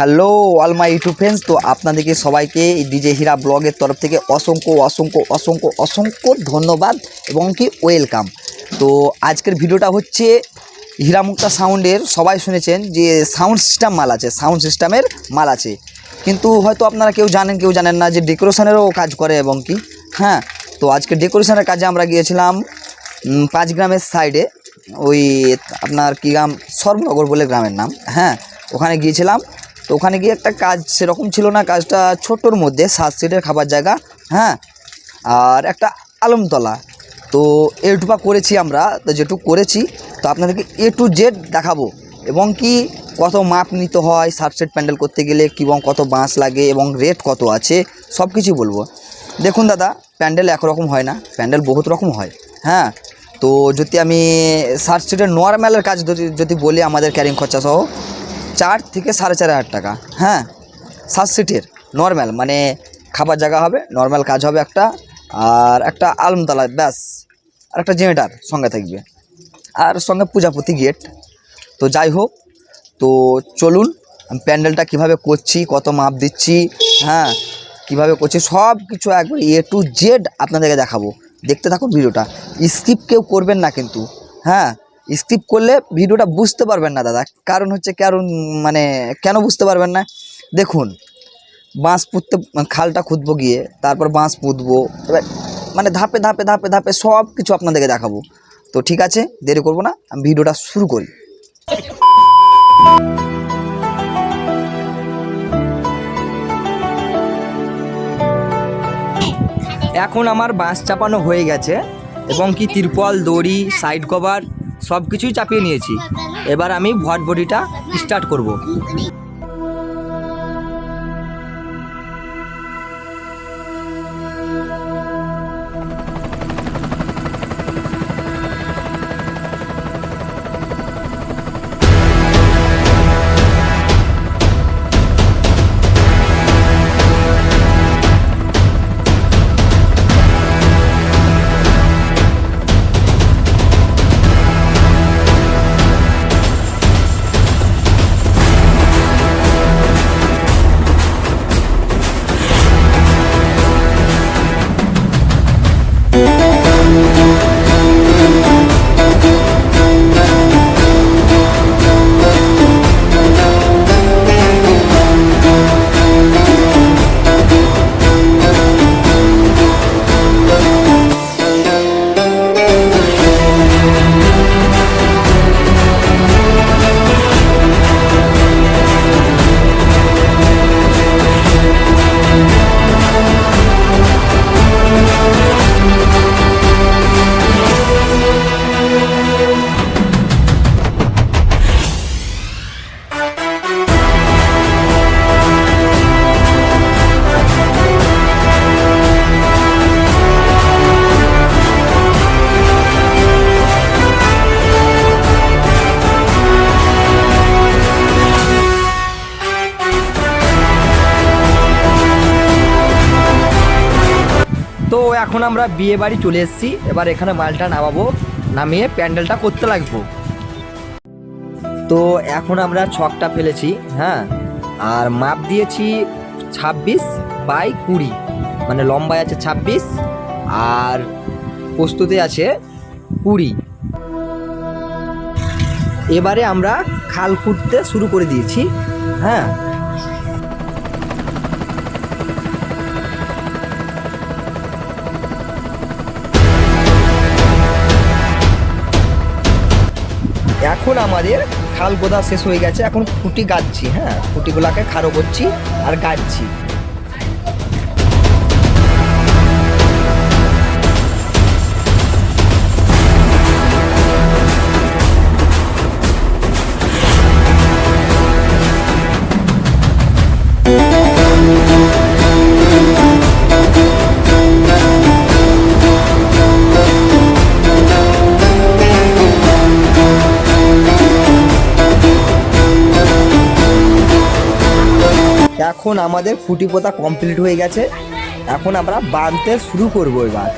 Hello all my YouTube friends তো আপনাদেরকে সবাইকে ডিজে হীরা ব্লগের তরফ থেকে অসংখ্য অসংখ্য অসংখ্য অসংখ্য ধন্যবাদ এবং কি ওয়েলকাম তো আজকের ভিডিওটা হচ্ছে হীরামুক্তা সাউন্ডের সবাই শুনেছেন যে সাউন্ড সিস্টেম মাল আছে সাউন্ড সিস্টেমের মাল আছে। কিন্তু হয়তো আপনারা কেউ জানেন কেউ জানেন না যে ডেকোরেশনেরও কাজ করে এবং কি। হ্যাঁ তো আজকে ডেকোরেশনের কাজে আমরা গিয়েছিলাম পাঁচ গ্রামের সাইডে ওই আপনার কী গ্রাম? সর্বনগর বলে গ্রামের নাম। হ্যাঁ ওখানে গিয়েছিলাম। তো ওখানে গিয়ে একটা কাজ সেরকম ছিল না, কাজটা ছোটোর মধ্যে, সাত সিটের খাবার জায়গা হ্যাঁ? আর একটা আলমতলা। তো এটুপা করেছি আমরা, তো যেটুকু করেছি, তো আপনাদেরকে এ টু জেড দেখাবো। এবং কি, কত মাপ নিতে হয়, সাত সেট প্যান্ডেল করতে গেলে এবং কত বাঁশ লাগে এবং রেট কত আছে সব কিছু বলব। দেখুন দাদা, প্যান্ডেল একরকম হয় না, প্যান্ডেল বহুত রকম হয় হ্যাঁ? তো যদি আমি সাত সিটের নর্ম্যালের কাজ যদি বলি আমাদের ক্যারিং খরচা সহ চার থেকে সাড়ে চার হাজার টাকা হ্যাঁ? সাত সিটের নর্ম্যাল মানে খাবার জায়গা হবে নর্ম্যাল কাজ হবে একটা, আর একটা আলমতলা, ব্যাস, আর একটা জেনারেটার সঙ্গে থাকবে। আর সঙ্গে পূজাপতি গেট তো যাই হোক, তো চলুন, প্যান্ডেলটা কীভাবে করছি, কত মাপ দিচ্ছি হ্যাঁ কীভাবে করছি সব কিছু একবার এ টু জেড আপনাদেরকে দেখাবো। দেখতে থাকুন ভিডিওটা স্কিপ কেউ করবেন না কিন্তু হ্যাঁ? স্কিপ করলে ভিডিওটা বুঝতে পারবেন না, দাদা। কারণ হচ্ছে কারণ মানে কেন বুঝতে পারবেন না? দেখুন, বাঁশ পুঁততে, খালটা খুঁদবো গিয়ে, তারপর বাঁশ পুঁতবো, এবার মানে ধাপে ধাপে ধাপে ধাপে সব কিছু আপনাদেরকে দেখাবো। তো ঠিক আছে, দেরি করব না, আমি ভিডিওটা শুরু করি। এখন আমার বাঁশ চাপানো হয়ে গেছে, এবং কি তিরপল, দড়ি সাইড কভার সব কিছুই চাপিয়ে নিয়েছি। এবার আমি ভট বডিটা স্টার্ট করব। এখন আমরা বিয়ে বাড়ি চলে এসেছি। এবার এখানে মালটা নামাবো, নামিয়ে প্যান্ডেলটা করতে লাগবো। তো এখন আমরা ছকটা ফেলেছি হ্যাঁ? আর মাপ দিয়েছি ছাব্বিশ বাই কুড়ি মানে লম্বায় আছে ছাব্বিশ, আর প্রস্তুতে আছে কুড়ি। এবারে আমরা খাল খুঁড়তে শুরু করে দিয়েছি হ্যাঁ? এখন আমাদের খাল গোদা শেষ হয়ে গেছে। এখন খুঁটি গাচ্ছি হ্যাঁ? খুঁটিগুলাকে খাড়ো করছি আর গাচ্ছি এখন আমাদের খুঁটি পোতা কমপ্লিট হয়ে গেছে। এখন আমরা বাঁধতে শুরু করব এবার।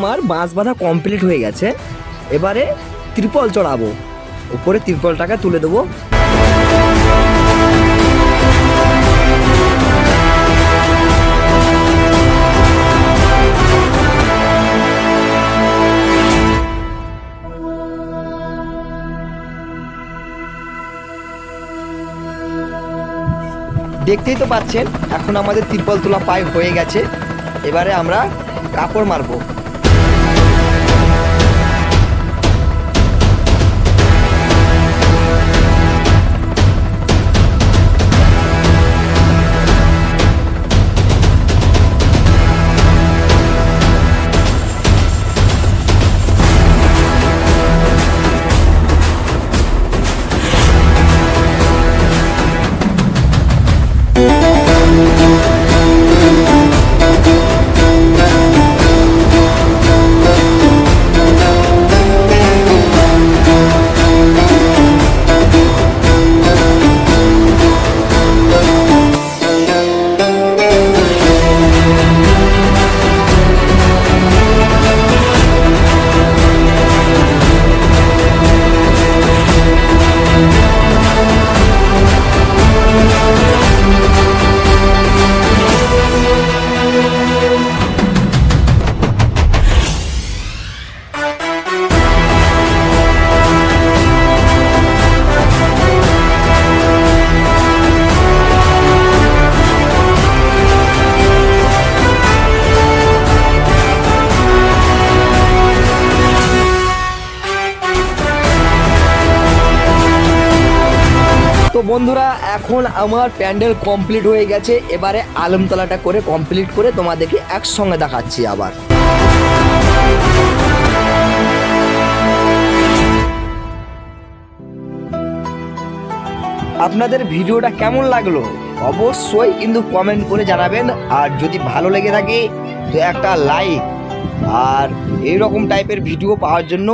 আমার বাঁশ বাঁধা কমপ্লিট হয়ে গেছে। এবারে ত্রিপল চড়াবো। উপরে ত্রিপলটাকে তুলে দেবো। দেখতেই তো পাচ্ছেন, এখন আমাদের ত্রিপল তোলা পাইপ হয়ে গেছে। এবারে আমরা কাপড় মারবো। বন্ধুরা, এখন আমার প্যান্ডেল কমপ্লিট হয়ে গেছে। এবারে আলমতলাটা করে কমপ্লিট করে তোমাদেরকে একসঙ্গে দেখাচ্ছি আবার। আপনাদের ভিডিওটা কেমন লাগল? অবশ্যই কিন্তু কমেন্ট করে জানাবেন। আর যদি ভালো লেগে থাকে, তো একটা লাইক আর এই রকম টাইপের ভিডিও পাওয়ার জন্য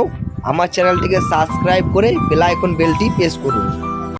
আমার চ্যানেলটিকে সাবস্ক্রাইব করে বেল আইকন বেলটি প্রেস করুন।